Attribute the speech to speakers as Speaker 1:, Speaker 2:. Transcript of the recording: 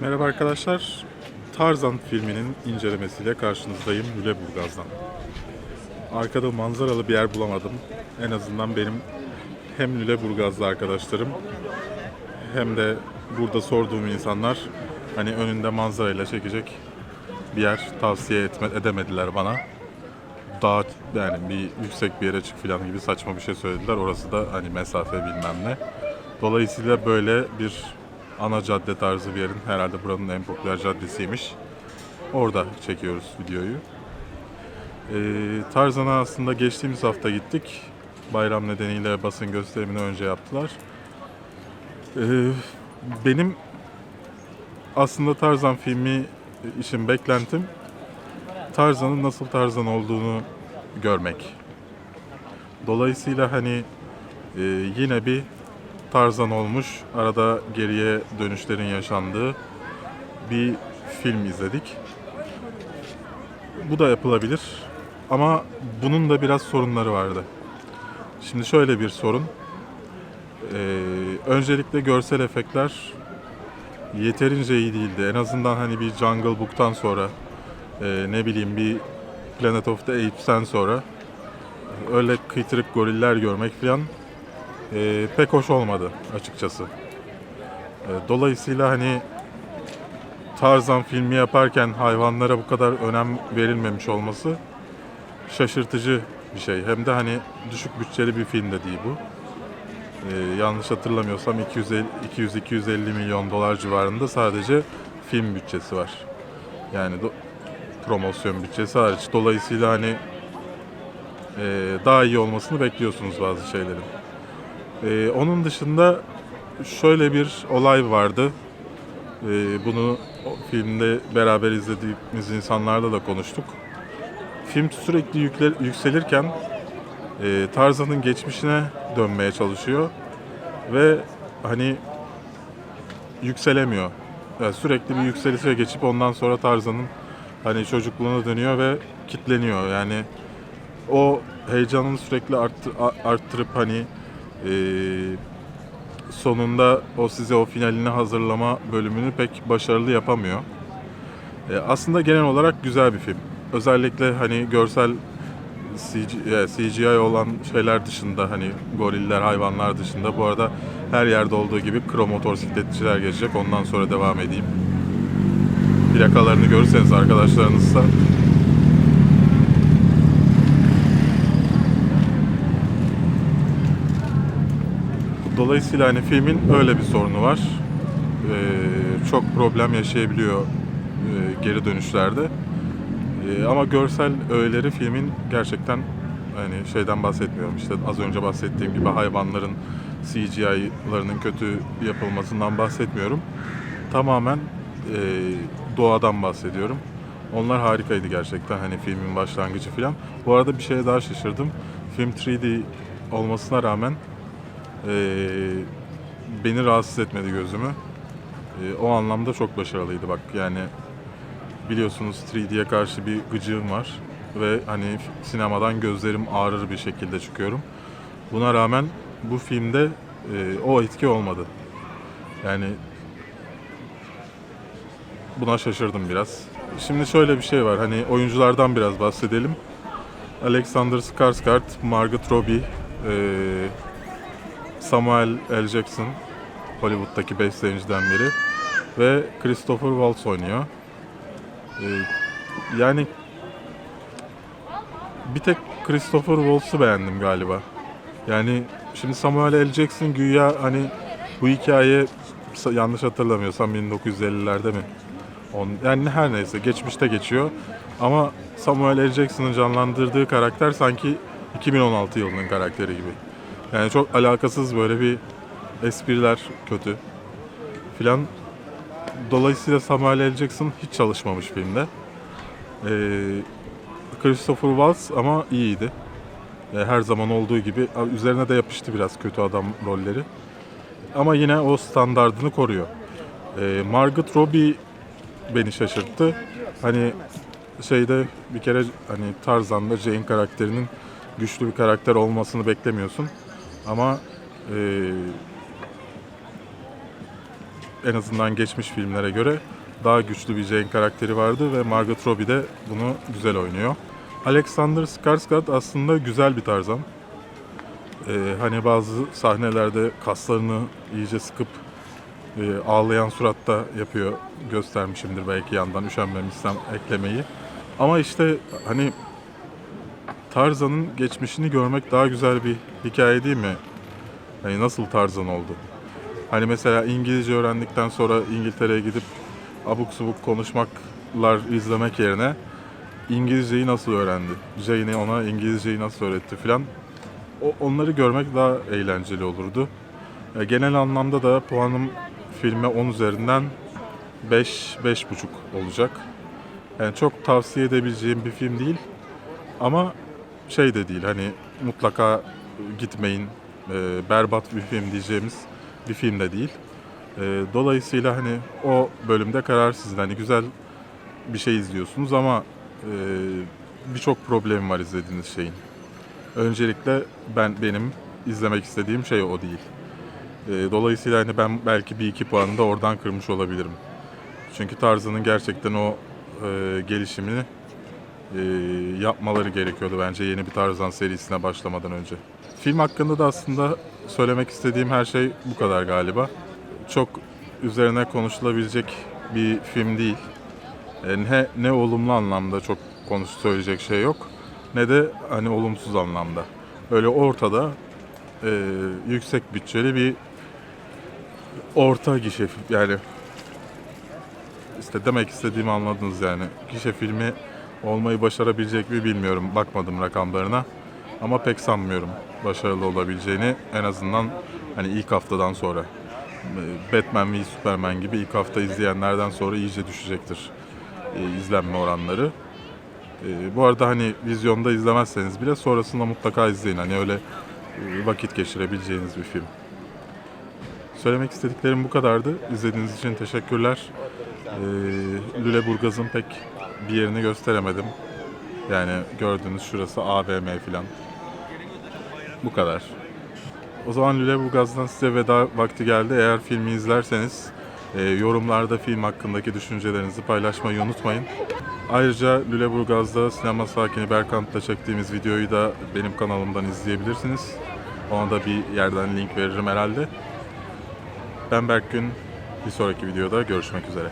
Speaker 1: Merhaba arkadaşlar. Tarzan filminin incelemesiyle karşınızdayım Lüleburgaz'dan. Arkada manzaralı bir yer bulamadım. En azından benim hem Lüleburgazlı arkadaşlarım hem de burada sorduğum insanlar hani önünde manzarayla çekecek bir yer tavsiye etme, edemediler bana. Dağ yani bir yüksek bir yere çık falan gibi saçma bir şey söylediler. Orası da hani mesafe bilmem ne. Dolayısıyla böyle bir ana cadde tarzı bir yerin herhalde buranın en popüler caddesiymiş. Orada çekiyoruz videoyu. Ee, Tarzan'a aslında geçtiğimiz hafta gittik. Bayram nedeniyle basın gösterimini önce yaptılar. Ee, benim aslında Tarzan filmi için beklentim Tarzan'ın nasıl Tarzan olduğunu görmek. Dolayısıyla hani e, yine bir Tarzan olmuş, arada geriye dönüşlerin yaşandığı bir film izledik. Bu da yapılabilir ama bunun da biraz sorunları vardı. Şimdi şöyle bir sorun. Ee, öncelikle görsel efektler yeterince iyi değildi. En azından hani bir Jungle Book'tan sonra e, ne bileyim bir Planet of the Apes'ten sonra öyle kıytırık goriller görmek falan e, pek hoş olmadı açıkçası. E, dolayısıyla hani Tarzan filmi yaparken hayvanlara bu kadar önem verilmemiş olması şaşırtıcı bir şey. Hem de hani düşük bütçeli bir film de değil bu. E, yanlış hatırlamıyorsam 200-250 milyon dolar civarında sadece film bütçesi var. Yani do- promosyon bütçesi hariç. Dolayısıyla hani e, daha iyi olmasını bekliyorsunuz bazı şeylerin. Ee, onun dışında şöyle bir olay vardı. Ee, bunu filmde beraber izlediğimiz insanlarla da konuştuk. Film sürekli yükle, yükselirken e, Tarzan'ın geçmişine dönmeye çalışıyor ve hani yükselemiyor. Yani sürekli bir yükselişe geçip ondan sonra Tarzan'ın hani çocukluğuna dönüyor ve kitleniyor. Yani o heyecanını sürekli arttı, a- arttırıp hani ee, sonunda o size o finalini hazırlama bölümünü pek başarılı yapamıyor. Ee, aslında genel olarak güzel bir film. Özellikle hani görsel CG, e, CGI olan şeyler dışında hani goriller, hayvanlar dışında bu arada her yerde olduğu gibi kro motosikletçiler geçecek. Ondan sonra devam edeyim. Plakalarını görürseniz arkadaşlarınızsa Dolayısıyla hani filmin öyle bir sorunu var. Ee, çok problem yaşayabiliyor e, geri dönüşlerde. Ee, ama görsel öğeleri filmin gerçekten hani şeyden bahsetmiyorum. İşte az önce bahsettiğim gibi hayvanların CGI'larının kötü yapılmasından bahsetmiyorum. Tamamen e, doğadan bahsediyorum. Onlar harikaydı gerçekten hani filmin başlangıcı falan. Bu arada bir şeye daha şaşırdım. Film 3D olmasına rağmen ee, beni rahatsız etmedi gözümü. Ee, o anlamda çok başarılıydı bak yani biliyorsunuz 3D'ye karşı bir gıcığım var ve hani sinemadan gözlerim ağrır bir şekilde çıkıyorum. Buna rağmen bu filmde e, o etki olmadı. Yani buna şaşırdım biraz. Şimdi şöyle bir şey var hani oyunculardan biraz bahsedelim. Alexander Skarsgård, Margot Robbie, e, Samuel L. Jackson Hollywood'daki oyuncudan biri ve Christopher Waltz oynuyor. Ee, yani bir tek Christopher Waltz'u beğendim galiba. Yani şimdi Samuel L. Jackson güya hani bu hikaye yanlış hatırlamıyorsam 1950'lerde mi? On, yani her neyse geçmişte geçiyor. Ama Samuel L. Jackson'ın canlandırdığı karakter sanki 2016 yılının karakteri gibi. Yani çok alakasız böyle bir espriler kötü filan. Dolayısıyla Samuel L. Jackson hiç çalışmamış filmde. Ee, Christopher Waltz ama iyiydi. Ee, her zaman olduğu gibi üzerine de yapıştı biraz kötü adam rolleri. Ama yine o standardını koruyor. Ee, Margot Robbie beni şaşırttı. Hani şeyde bir kere hani Tarzan'da Jane karakterinin güçlü bir karakter olmasını beklemiyorsun. Ama eee, en azından geçmiş filmlere göre daha güçlü bir Jane karakteri vardı ve Margot Robbie de bunu güzel oynuyor. Alexander Skarsgård aslında güzel bir Tarzan. Ee, hani bazı sahnelerde kaslarını iyice sıkıp e, ağlayan suratta yapıyor. Göstermişimdir belki yandan üşenmemişsem eklemeyi. Ama işte hani Tarzan'ın geçmişini görmek daha güzel bir hikaye değil mi? Hani nasıl Tarzan oldu? Hani mesela İngilizce öğrendikten sonra İngiltere'ye gidip abuk subuk konuşmaklar izlemek yerine İngilizceyi nasıl öğrendi? Jane ona İngilizceyi nasıl öğretti filan. Onları görmek daha eğlenceli olurdu. E, genel anlamda da puanım filme 10 üzerinden 5 5,5 olacak. Yani çok tavsiye edebileceğim bir film değil. Ama şey de değil hani mutlaka gitmeyin e, berbat bir film diyeceğimiz bir film de değil. E, dolayısıyla hani o bölümde karar sizin. Hani güzel bir şey izliyorsunuz ama e, birçok problemi var izlediğiniz şeyin. Öncelikle ben benim izlemek istediğim şey o değil. E, dolayısıyla hani ben belki bir iki puanı da oradan kırmış olabilirim. Çünkü Tarzan'ın gerçekten o e, gelişimini e, yapmaları gerekiyordu bence yeni bir Tarzan serisine başlamadan önce. Film hakkında da aslında söylemek istediğim her şey bu kadar galiba. Çok üzerine konuşulabilecek bir film değil. E, ne, ne olumlu anlamda çok konuş söyleyecek şey yok ne de hani olumsuz anlamda. Öyle ortada e, yüksek bütçeli bir orta gişe yani işte demek istediğimi anladınız yani. Gişe filmi olmayı başarabilecek mi bilmiyorum. Bakmadım rakamlarına. Ama pek sanmıyorum başarılı olabileceğini. En azından hani ilk haftadan sonra. Ee, Batman v Superman gibi ilk hafta izleyenlerden sonra iyice düşecektir e, izlenme oranları. E, bu arada hani vizyonda izlemezseniz bile sonrasında mutlaka izleyin. Hani öyle e, vakit geçirebileceğiniz bir film. Söylemek istediklerim bu kadardı. İzlediğiniz için teşekkürler. Ee, Lüleburgaz'ın pek bir yerini gösteremedim. Yani gördüğünüz şurası AVM filan. Bu kadar. O zaman Lüleburgaz'dan size veda vakti geldi. Eğer filmi izlerseniz e, yorumlarda film hakkındaki düşüncelerinizi paylaşmayı unutmayın. Ayrıca Lüleburgaz'da sinema sakini Berkant'la çektiğimiz videoyu da benim kanalımdan izleyebilirsiniz. Ona da bir yerden link veririm herhalde. Ben Berkgün. Bir sonraki videoda görüşmek üzere.